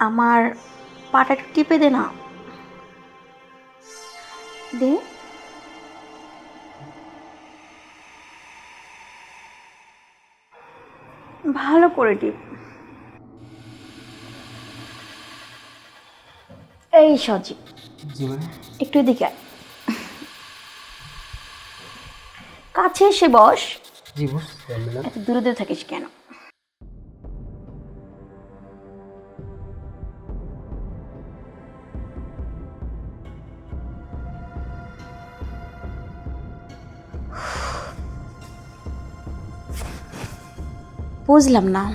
আমার পাটা একটু টিপে দে না। দে। ভালো করে টিপ। এই সজীব। একটু এদিকে। কাছে এসে বস। এত দূরে দূরে থাকিস কেন? বুঝলাম না।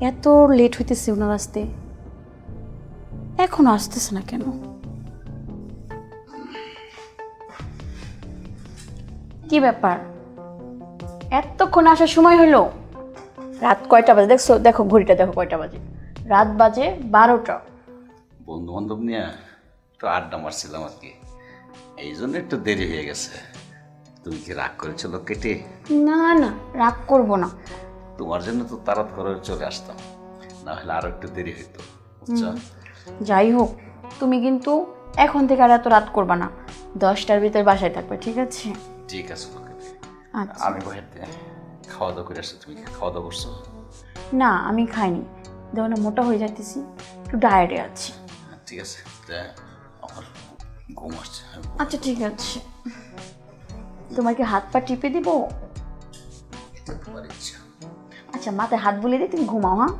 এত লেট হইতেছে ওনার আসতে। এখনও আসতেছে না কেন? কি ব্যাপার? এতক্ষণ আসার সময় হলো? রাত কয়টা বাজে? দেখছ? দেখো ঘড়িটা দেখো কয়টা বাজে? রাত বাজে বারোটা। বন্ধু বান্ধব নিয়ে একটু আড্ডা মারছিলাম আর কি। এই জন্য একটু দেরি হয়ে গেছে। তুমি কি রাগ করেছিল কেটে না না রাগ করব না। তোমার জন্য তো তাড়াত করে চলে আসতাম। না হলে আরও একটু দেরি হইতো বুঝছ? যাই হোক তুমি কিন্তু এখন থেকে আর এত রাত করবা না। দশটার ভিতরে বাসায় থাকবে ঠিক আছে? ঠিক আছে আচ্ছা। আমি বাড়িতে খাওয়া দাওয়া করে আসছি। তুমি খাওয়া দাওয়া করছ? না আমি খাইনি। দেখো না মোটা হয়ে যাইতেছি একটু ডায়েটে আছি। ঠিক আছে আমার ঘুম আসছে আচ্ছা ঠিক আছে। তোমাকে হাত পা টিপে দিব? আচ্ছা মাথায় হাত বুলিয়ে দিয়ে তুমি ঘুমাও হ্যাঁ?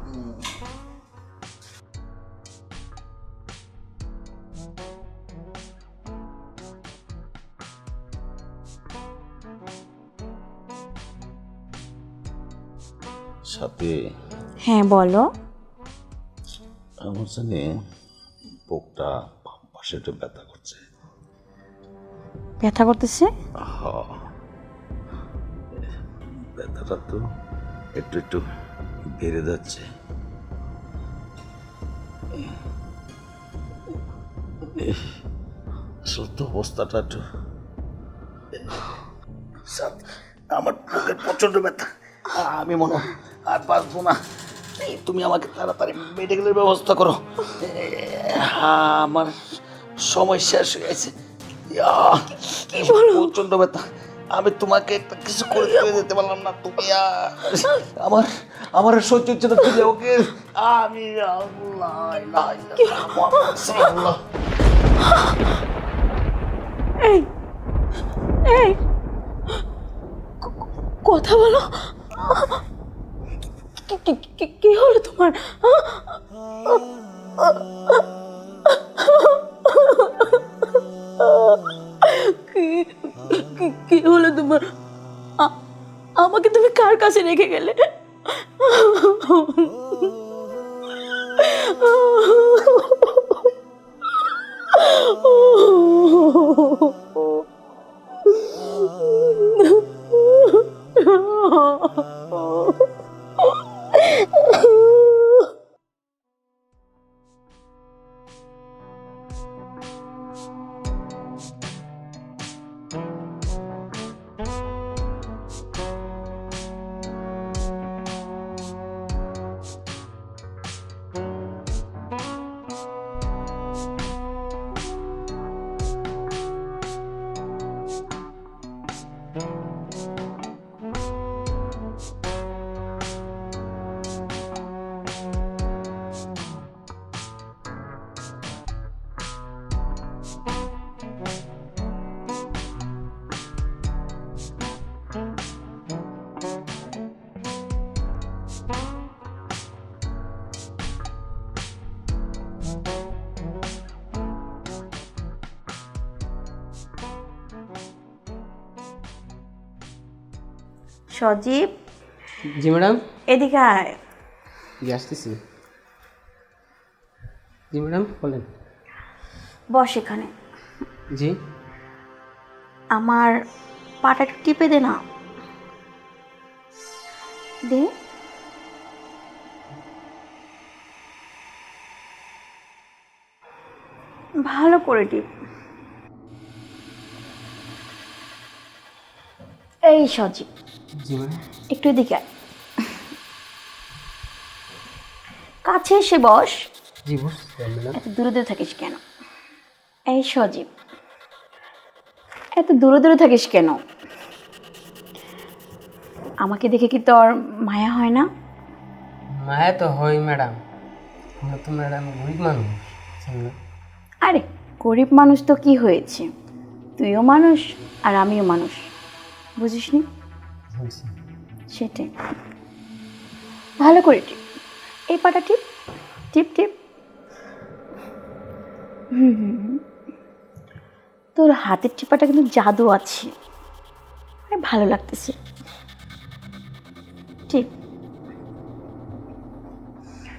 সাথে হ্যাঁ বলো। আমার জানি বুকটা পাশে একটু ব্যথা করছে। ব্যথা করতেছে? ব্যথাটা তো একটু একটু বেড়ে যাচ্ছে। সত্য অবস্থাটা একটু আমার বুকের প্রচণ্ড ব্যথা। আমি মনে আর বাঁচবো না। এই, তুমি আমাকে তাড়াতাড়ি মেডিকেলের ব্যবস্থা করো। এ, আমার সময় শেষ হয়ে গেছে। প্রচণ্ড ব্যথা। আমি তোমাকে একটা কিছু করে দিয়ে দিতে পারলাম না তুমি আ- আমার আমার সহ্য হচ্ছে না তুমি ওকে আমি। এই এই কথা বলো। কি- কি- কি- কি হলো তোমার? কি- কি- হলো তোমার? আমাকে তুমি কার কাছে রেখে গেলে? সজীব। জি ম্যাডাম। এদিকে আয়। জি আসতেছি জি ম্যাডাম বলেন। বস এখানে। জি। আমার পাটা একটু টিপে দে না। দে। ভালো করে টিপ। এই সজীব। একটু এদিকে কাছে এসে বস। এত দূরে দূরে থাকিস কেন? এই সজীব এত দূরে দূরে থাকিস কেন? আমাকে দেখে কি তোর মায়া হয় না? মায়া তো হয় ম্যাডাম। আমরা তো ম্যাডাম গরিব মানুষ আরে গরিব মানুষ তো কি হয়েছে? তুইও মানুষ আর আমিও মানুষ বুঝিসনি? সেটাই। ভালো করে টিপ। এই পাটা টিপ টিপ টিপ। হুম হুম হুম। তোর হাতের টিপাটা কিন্তু জাদু আছে। আরে ভালো লাগতেছে। টিপ।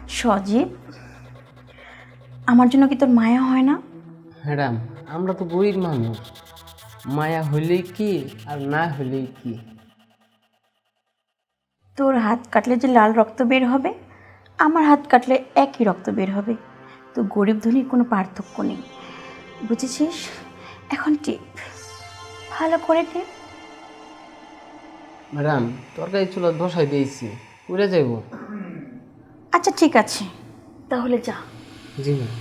সজীব আমার জন্য কি তোর মায়া হয় না? ম্যাডাম আমরা তো গরিব মানুষ। মায়া হইলেই কি আর না হইলেই কি? হাত কাটলে যে লাল রক্ত বের হবে আমার হাত কাটলে একই রক্ত বের হবে। তো গরিব ধনীর কোনো পার্থক্য নেই। বুঝেছিস? এখন টিপ। ভালো করে টিপ। ম্যাডাম তরকারি চুলা বসাই দিয়েছি। উড়ে যাইব। আচ্ছা ঠিক আছে। তাহলে যা। জি ম্যাডাম।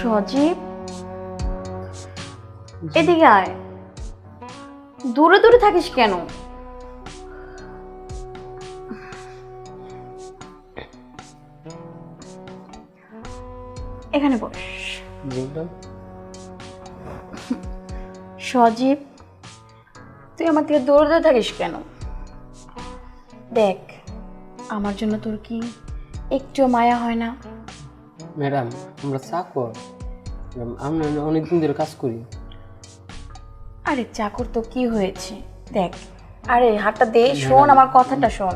সজীব। এদিকে আয়। দূরে দূরে থাকিস কেন? এখানে বস। সজীব তুই আমার থেকে দূরে দূরে থাকিস কেন? দেখ আমার জন্য তোর কি একটু মায়া হয় না? ম্যাডাম আমরা চাকর আমরা অনেকদিন ধরে কাজ করি। আরে চাকর তো কি হয়েছে? দেখ আরে হাতটা দে শোন আমার কথাটা শোন।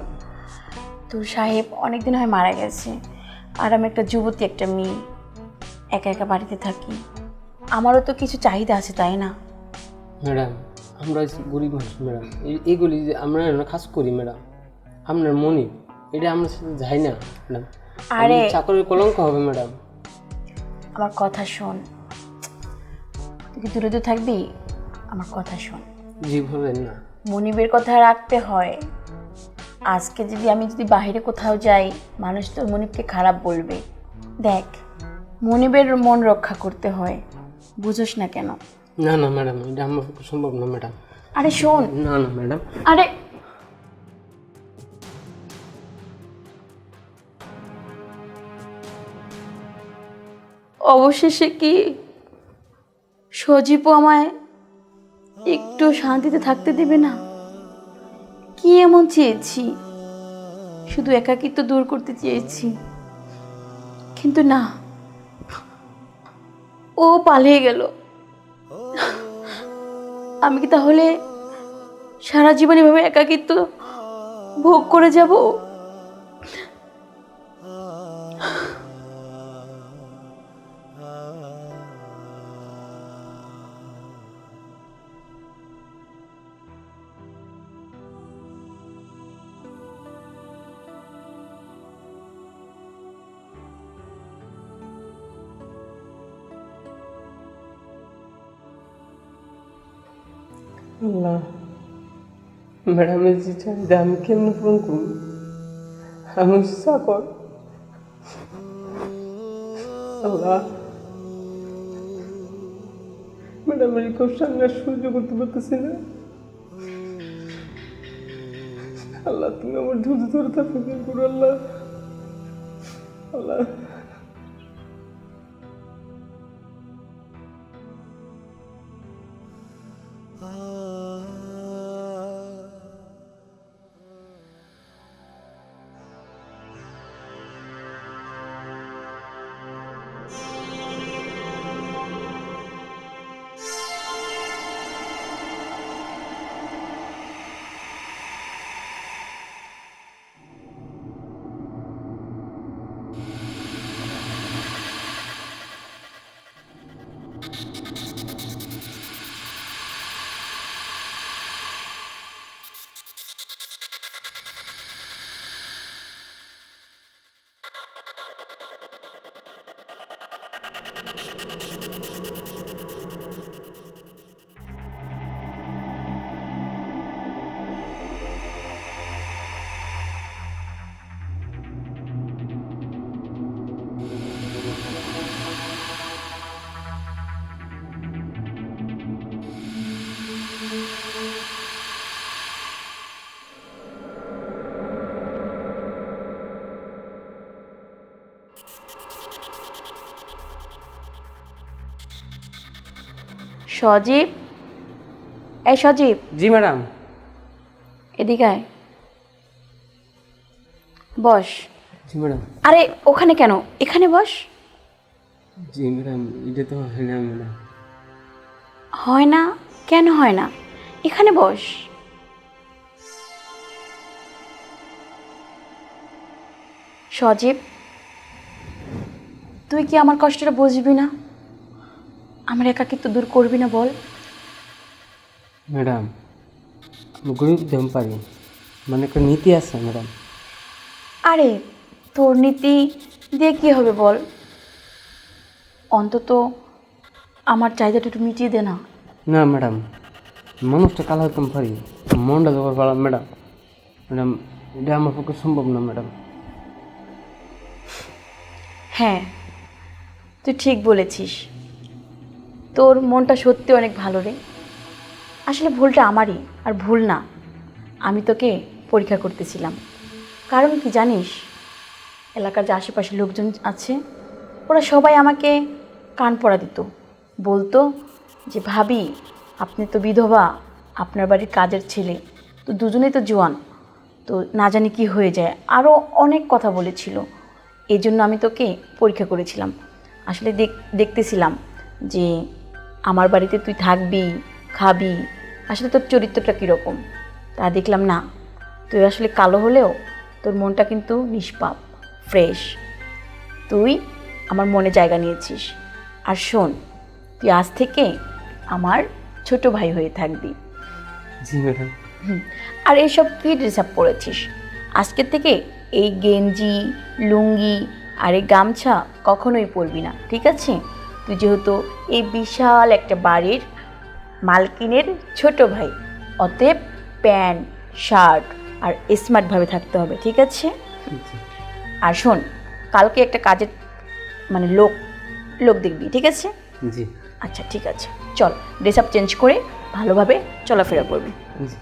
তোর সাহেব অনেকদিন হয় মারা গেছে আর আমি একটা যুবতী একটা মেয়ে একা একা বাড়িতে থাকি। আমারও তো কিছু চাহিদা আছে তাই না? ম্যাডাম আমরা গরিব মানুষ ম্যাডাম এই- এইগুলি যে আমরা কাজ করি ম্যাডাম আপনার মনি এটা আমরা সাথে যাই না ম্যাডাম। আরে চাকরির কলঙ্ক হবে ম্যাডাম। আমার কথা শোন। তুই কি দূরে দূরে থাকবি? আমার কথা শোন। জি না। মনিবের কথা রাখতে হয়। আজকে যদি আমি যদি বাইরে কোথাও যাই মানুষ তো মনিবকে খারাপ বলবে। দেখ মনিবের মন রক্ষা করতে হয়। বুঝোস না কেন? না না ম্যাডাম এটা আমার পক্ষে সম্ভব না ম্যাডাম। আরে শোন। না না ম্যাডাম। আরে অবশেষে কি সজীবও আমায় একটু শান্তিতে থাকতে দেবে না? কি এমন চেয়েছি? শুধু একাকিত্ব দূর করতে চেয়েছি। কিন্তু না, ও পালিয়ে গেল। আমি কি তাহলে সারা জীবন এভাবে একাকিত্ব ভোগ করে যাব? আল্লাহ ম্যাডামের যে চাহিদা আমি কেমন পূরণ করব আমি চাকর আল্লাহ, ম্যাডামের কষ্ট আমি সহ্য করতে পারতেছি না। আল্লাহ, তুমি আমার ধৈর্য ধরে থাকো আল্লাহ? আল্লাহ সজীব। এই সজীব। জি ম্যাডাম। এদিকে আয়। বস। জি ম্যাডাম। আরে ওখানে কেন? এখানে বস। জি ম্যাডাম এটা তো হয় না ম্যাডাম। হয় না? কেন হয় না? এখানে বস। সজীব তুই কি আমার কষ্টটা বুঝবি না? আমার একাকিত্ব দূর করবি না বল। ম্যাডাম গরিব দাম পারি মানে একটা নীতি আছে ম্যাডাম। আরে তোর নীতি দিয়ে কি হবে বল। অন্তত আমার চাহিদাটা একটু মিটিয়ে দে না। না ম্যাডাম মানুষটা কালো হতাম পারি মনটা জোগাড় পারলাম ম্যাডাম। ম্যাডাম এটা আমার পক্ষে সম্ভব না ম্যাডাম। হ্যাঁ তুই ঠিক বলেছিস। তোর মনটা সত্যি অনেক ভালো রে। আসলে ভুলটা আমারই আর ভুল না। আমি তোকে পরীক্ষা করতেছিলাম। কারণ কি জানিস, এলাকার যে আশেপাশে লোকজন আছে, ওরা সবাই আমাকে কান পড়া দিত। বলতো যে, ভাবি, আপনি তো বিধবা, আপনার বাড়ির কাজের ছেলে, তো দুজনেই তো জোয়ান। তো না জানি কি হয়ে যায়। আরও অনেক কথা বলেছিল। এই জন্য আমি তোকে পরীক্ষা করেছিলাম। আসলে দেখ, দেখতেছিলাম যে আমার বাড়িতে তুই থাকবি খাবি আসলে তোর চরিত্রটা কীরকম? তা দেখলাম না। তুই আসলে কালো হলেও তোর মনটা কিন্তু নিষ্পাপ ফ্রেশ। তুই আমার মনে জায়গা নিয়েছিস। আর শোন তুই আজ থেকে আমার ছোট ভাই হয়ে থাকবি। জি ম্যাডাম। আর এইসব কী ড্রেস আপ পরেছিস আজকের থেকে এই গেঞ্জি লুঙ্গি আর এই গামছা কখনোই পরবি না ঠিক আছে? তুই যেহেতু এই বিশাল একটা বাড়ির মালকিনের ছোট ভাই অতএব প্যান্ট শার্ট আর স্মার্টভাবে থাকতে হবে ঠিক আছে? আর শোন কালকে একটা কাজের মানে লোক লোক দেখবি ঠিক আছে? জি। আচ্ছা ঠিক আছে। চল ড্রেস আপ চেঞ্জ করে ভালোভাবে চলাফেরা করবি। জি।